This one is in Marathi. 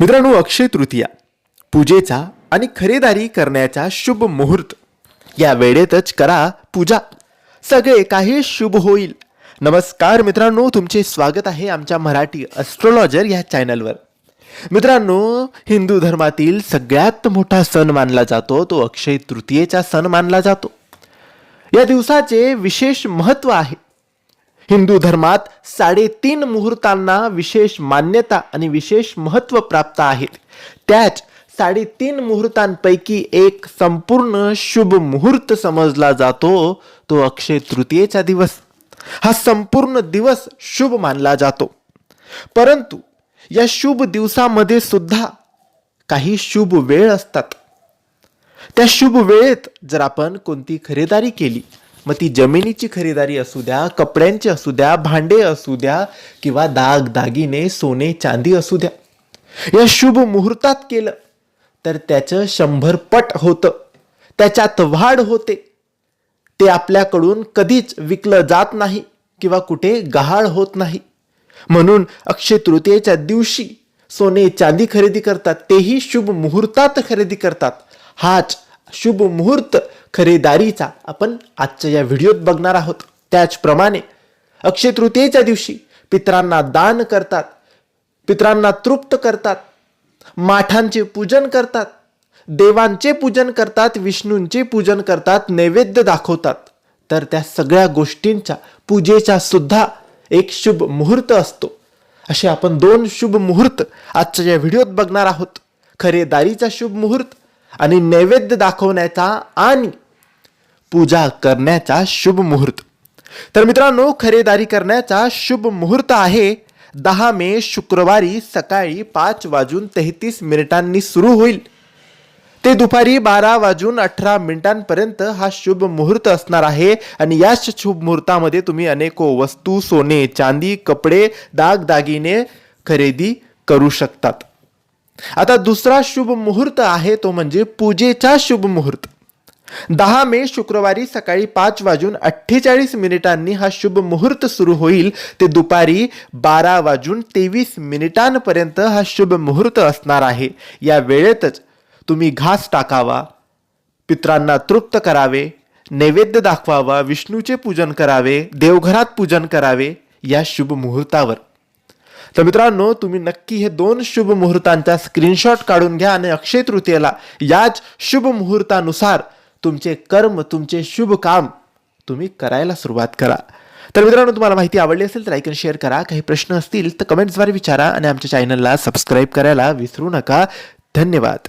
मित्रांनो अक्षय तृतीया पूजेचा आणि खरेदारी करण्याचा शुभ मुहूर्त. या वेळेतच करा पूजा. सगळे काही शुभ होईल. नमस्कार मित्रांनो तुमचे स्वागत आहे आमच्या मराठी अस्ट्रोलॉजर या चॅनलवर मित्रांनो हिंदू धर्मातील सगळ्यात मोठा सण मानला जातो तो अक्षय तृतीयेचा सण मानला जातो. या दिवसाचे विशेष महत्त्व आहे. हिंदू धर्मात साडेतीन मुहूर्तांना विशेष मान्यता आणि विशेष महत्त्व प्राप्त आहेत. त्याच साडेतीन मुहूर्तांपैकी एक संपूर्ण शुभ मुहूर्त समजला जातो तो अक्षय तृतीयेचा दिवस. हा संपूर्ण दिवस शुभ मानला जातो. परंतु या शुभ दिवसामध्ये सुद्धा काही शुभ वेळ असतात. त्या शुभ वेळेत जर आपण कोणती खरेदारी केली मग ती जमिनीची खरेदारी असू द्या कपड्यांची असू द्या भांडे असू द्या किंवा दाग दागिने सोने चांदी असू द्या. या शुभ मुहूर्तात केलं तर त्याचं शंभर पट होतं. त्याच्यात वाढ होते. ते आपल्याकडून कधीच विकलं जात नाही किंवा कुठे गहाळ होत नाही. म्हणून अक्षय तृतीयेच्या दिवशी सोने चांदी खरेदी करतात तेही शुभ मुहूर्तात खरेदी करतात. हाच शुभ मुहूर्त खरेदारीचा आपण आजच्या या व्हिडिओत बघणार आहोत. त्याचप्रमाणे अक्षय तृतीयेच्या दिवशी पित्रांना दान करतात पित्रांना तृप्त करतात माठांचे पूजन करतात देवांचे पूजन करतात विष्णूंचे पूजन करतात नैवेद्य दाखवतात. तर त्या सगळ्या गोष्टींच्या पूजेचा सुद्धा एक शुभ मुहूर्त असतो. असे आपण दोन शुभ मुहूर्त आजच्या या व्हिडिओत बघणार आहोत. खरेदारीचा शुभ मुहूर्त आणि नैवेद्य दाखवण्याचा आणि पूजा करण्याचा शुभ मुहूर्त. तर मित्रांनो खरेदारी करण्याचा शुभ मुहूर्त आहे. दहा मे शुक्रवारी सकाळी पाच वाजून तेहतीस मिनिटांनी सुरू होईल. ते दुपारी बारा वाजून अठरा मिनिटांपर्यंत हा शुभ मुहूर्त असणार आहे. आणि याच शुभ मुहूर्तामध्ये तुम्ही अनेको वस्तू सोने चांदी कपडे दागदागिने खरेदी करू शकतात. आता दुसरा शुभ मुहूर्त आहे तो म्हणजे पूजेचा शुभ मुहूर्त. दहा मे शुक्रवारी सकाळी पाच वाजून अठ्ठेचाळीस मिनिटांनी हा शुभ मुहूर्त सुरू होईल. ते दुपारी बारा वाजून तेवीस मिनिटांपर्यंत हा शुभ मुहूर्त असणार आहे. या वेळेतच तुम्ही घास टाकावा पित्रांना तृप्त करावे नैवेद्य दाखवावा विष्णूचे पूजन करावे देवघरात पूजन करावे या शुभ मुहूर्तावर. तर मित्रांनो तुम्ही नक्की हे दोन शुभ मुहूर्तांचा स्क्रीनशॉट काढून घ्या आणि अक्षय तृतीयेला याच शुभ मुहूर्तानुसार तुमचे कर्म तुमचे शुभ काम तुम्ही करायला सुरुवात करा. तर मित्रांनो तुम्हाला माहिती आवडली असेल तर लाईक आणि शेअर करा. काही प्रश्न असतील तर कमेंट्सद्वारे विचारा आणि आमच्या चॅनलला सबस्क्राईब करायला विसरू नका. धन्यवाद.